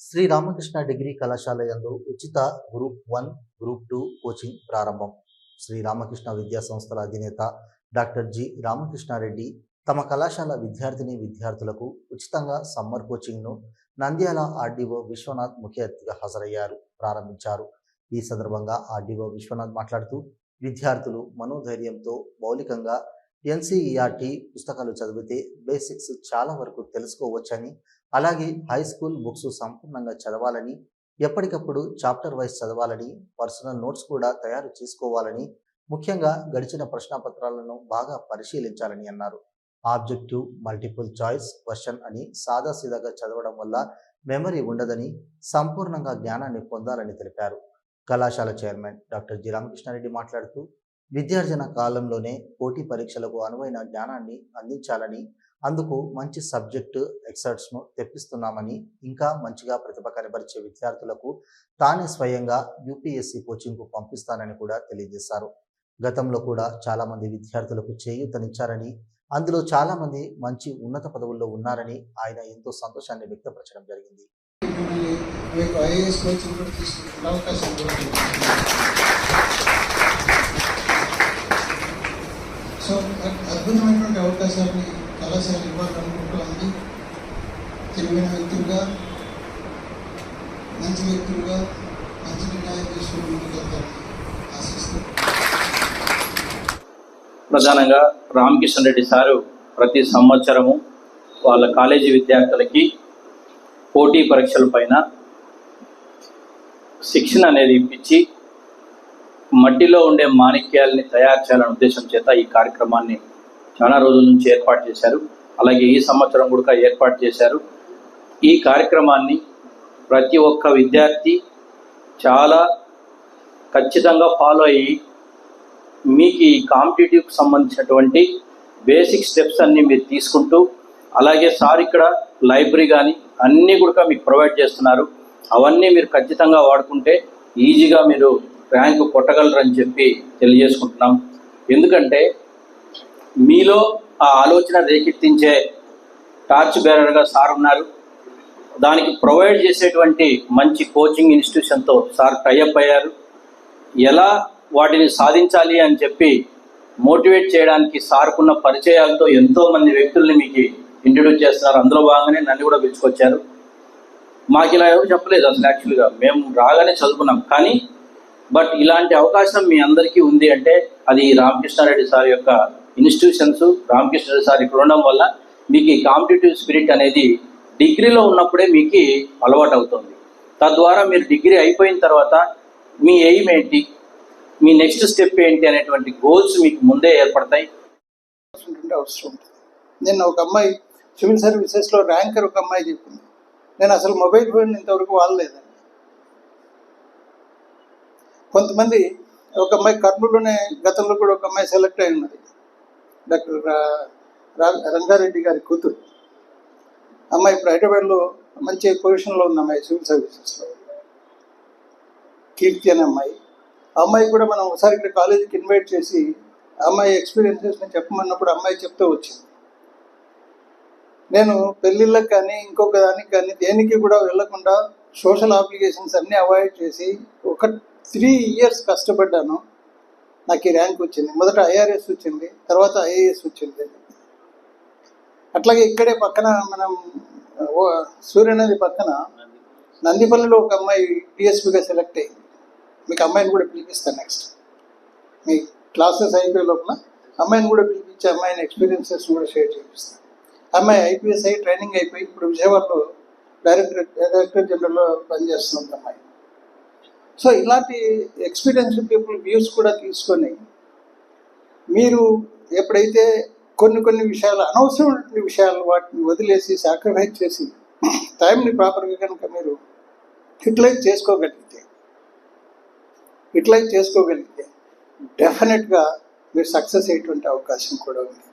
Shri Ramakrishna degree కళాశాల యందు ఉచిత group one group two coaching ప్రారంభం. శ్రీ రామకృష్ణ విద్యా సంస్థల అధినేత డాక్టర్ జి. రామకృష్ణారెడ్డి తమ కళాశాల విద్యార్థిని విద్యార్థులకు ఉచితంగా summer కోచింగ్ను Nandyal R D O Viswanath ముఖ్య అతిథిగా హాజరయ్యారు ప్రారంభించారు. ఈ సందర్భంగా ఆర్డీఓ విశ్వనాథ్ మాట్లాడుతూ విద్యార్థులు మనోధైర్యంతో మౌలికంగా ఎన్సీఈఆర్టీ పుస్తకాలు చదివితే బేసిక్స్ చాలా వరకు తెలుసుకోవచ్చని అలాగే హై స్కూల్ బుక్స్ సంపూర్ణంగా చదవాలని ఎప్పటికప్పుడు చాప్టర్ వైజ్ చదవాలని పర్సనల్ నోట్స్ కూడా తయారు చేసుకోవాలని ముఖ్యంగా గడిచిన ప్రశ్నపత్రాలను బాగా పరిశీలించాలని అన్నారు. ఆబ్జెక్టివ్ మల్టిపుల్ చాయిస్ క్వశ్చన్ అని సాదాసీదాగా చదవడం వల్ల మెమరీ ఉండదని సంపూర్ణంగా జ్ఞానాన్ని పొందాలని తెలిపారు. కళాశాల చైర్మన్ డాక్టర్ జి రామకృష్ణారెడ్డి మాట్లాడుతూ విద్యార్జన కాలంలోనే పోటీ పరీక్షలకు అనువైన జ్ఞానాన్ని అందించాలని అందుకు మంచి సబ్జెక్టు ఎక్సర్ట్స్ను తెప్పిస్తున్నామని ఇంకా మంచిగా ప్రతిభ కనబరిచే విద్యార్థులకు తానే స్వయంగా యూపీఎస్సీ కోచింగ్కు పంపిస్తానని కూడా తెలియజేశారు. గతంలో కూడా చాలామంది విద్యార్థులకు చేయూతనిచ్చారని అందులో చాలామంది మంచి ఉన్నత పదవుల్లో ఉన్నారని ఆయన ఎంతో సంతోషాన్ని వ్యక్తపరచడం జరిగింది. అవకాశం సో అద్భుతమైనటువంటి అవకాశాన్ని కళాశాల ఇవ్వాలనుకుంటోంది తెలివైన వ్యక్తులుగా మంచి వ్యక్తులుగా మంచి నిర్ణయం తీసుకుని ముందుకెళ్తారని ఆశిస్తూ. ప్రధానంగా రామకిషన్ రెడ్డి సారు ప్రతి సంవత్సరము వాళ్ళ కాలేజీ విద్యార్థులకి పోటీ పరీక్షల పైన శిక్షణ అనేది ఇప్పించి మట్టిలో ఉండే మాణిక్యాలని తయారు చేయాలనే ఉద్దేశం చేత ఈ కార్యక్రమాన్ని చాలా రోజుల నుంచి ఏర్పాటు చేశారు. అలాగే ఈ సంవత్సరం కూడా ఏర్పాటు చేశారు. ఈ కార్యక్రమాన్ని ప్రతి ఒక్క విద్యార్థి చాలా ఖచ్చితంగా ఫాలో అయ్యి మీకు ఈ కాంపిటేటివ్కి సంబంధించినటువంటి బేసిక్ స్టెప్స్ అన్నీ మీరు తీసుకుంటూ అలాగే సార్ ఇక్కడ లైబ్రరీ కానీ అన్నీ కూడా మీకు ప్రొవైడ్ చేస్తున్నారు. అవన్నీ మీరు ఖచ్చితంగా వాడుకుంటే ఈజీగా మీరు ర్యాంకు కొట్టగలరని చెప్పి తెలియజేసుకుంటున్నాం. ఎందుకంటే మీలో ఆ ఆలోచన రేకెత్తించే టార్చ్ బేరర్గా సార్ ఉన్నారు. దానికి ప్రొవైడ్ చేసేటువంటి మంచి కోచింగ్ ఇన్స్టిట్యూషన్తో సార్ టైఅప్ అయ్యారు. ఎలా వాటిని సాధించాలి అని చెప్పి మోటివేట్ చేయడానికి సార్కున్న పరిచయాలతో ఎంతోమంది వ్యక్తుల్ని మీకు ఇంట్రడ్యూస్ చేస్తున్నారు. అందులో భాగంగానే నన్ను కూడా పిలుచుకొచ్చారు. మాకు ఇలా ఎవరు చెప్పలేదు అసలు యాక్చువల్గా. మేము రాగానే చదువుకున్నాం. కానీ బట్ ఇలాంటి అవకాశం మీ అందరికీ ఉంది అంటే అది రామకృష్ణారెడ్డి సార్ యొక్క ఇన్స్టిట్యూషన్స్ రామకృష్ణారెడ్డి సార్ ఇక్కడ ఉండడం వల్ల మీకు ఈ కాంపిటేటివ్ స్పిరిట్ అనేది డిగ్రీలో ఉన్నప్పుడే మీకు అలవాటు అవుతుంది తద్వారా మీరు డిగ్రీ అయిపోయిన తర్వాత మీ ఎయిమ్ ఏంటి మీ నెక్స్ట్ స్టెప్ ఏంటి అనేటువంటి గోల్స్ మీకు ముందే ఏర్పడతాయి. అవసరం ఉంటుంది. నిన్న ఒక అమ్మాయి సివిల్ సర్వీసెస్లో ర్యాంకర్ ఒక అమ్మాయి చెప్పింది. నేను అసలు మొబైల్ ఫోన్ ఇంతవరకు వాడలేదండి కొంతమంది ఒక అమ్మాయి కర్నూలులోనే గతంలో కూడా ఒక అమ్మాయి సెలెక్ట్ అయి ఉన్నది. డాక్టర్ రా- రంగారెడ్డి గారి కూతురు. అమ్మాయి ఇప్పుడు హైదరాబాద్లో మంచి పొజిషన్లో ఉన్న అమ్మాయి సివిల్ సర్వీసెస్లో. కీర్తి అనే అమ్మాయి. ఆ అమ్మాయి కూడా మనం ఒకసారి ఇక్కడ కాలేజీకి ఇన్వైట్ చేసి అమ్మాయి ఎక్స్పీరియన్సెస్ నేను చెప్పమన్నప్పుడు అమ్మాయి చెప్తూ వచ్చింది. నేను పెళ్ళిళ్ళకి కానీ ఇంకొక దానికి కానీ దేనికి కూడా వెళ్ళకుండా సోషల్ అప్లికేషన్స్ అన్నీ అవాయిడ్ చేసి ఒక త్రీ ఇయర్స్ కష్టపడ్డాను. నాకు ఈ ర్యాంక్ వచ్చింది. మొదట ఐఆర్ఎస్ వచ్చింది తర్వాత ఐఏఎస్ వచ్చింది. అట్లాగే ఇక్కడే పక్కన మనం ఓ సూర్యనది పక్కన నందిపల్లిలో ఒక అమ్మాయి డిఎస్పీగా సెలెక్ట్ అయింది మీకు అమ్మాయిని కూడా పిలిపిస్తాను నెక్స్ట్ మీ క్లాసెస్ అయిపోయే లోపల అమ్మాయిని కూడా పిలిపించి అమ్మాయిని ఎక్స్పీరియన్సెస్ కూడా షేర్ చేపిస్తాను. అమ్మాయి ఐపీఎస్ అయ్యి ట్రైనింగ్ అయిపోయి ఇప్పుడు విజయవాడలో డైరెక్టర్ డైరెక్టర్ జనరల్లో పనిచేస్తుంది అమ్మాయి. సో ఇలాంటి ఎక్స్పీరియన్స్ పీపుల్ వ్యూస్ కూడా తీసుకొని మీరు ఎప్పుడైతే కొన్ని కొన్ని విషయాలు అనవసరమైన విషయాలు వాటిని వదిలేసి సాక్రిఫైస్ చేసి టైంని ప్రాపర్గా కనుక మీరు యూటిలైజ్ చేసుకోగలిగితే యూటిలైజ్ చేసుకోగలిగితే డెఫినెట్గా మీరు సక్సెస్ అయ్యేటువంటి అవకాశం కూడా ఉంది.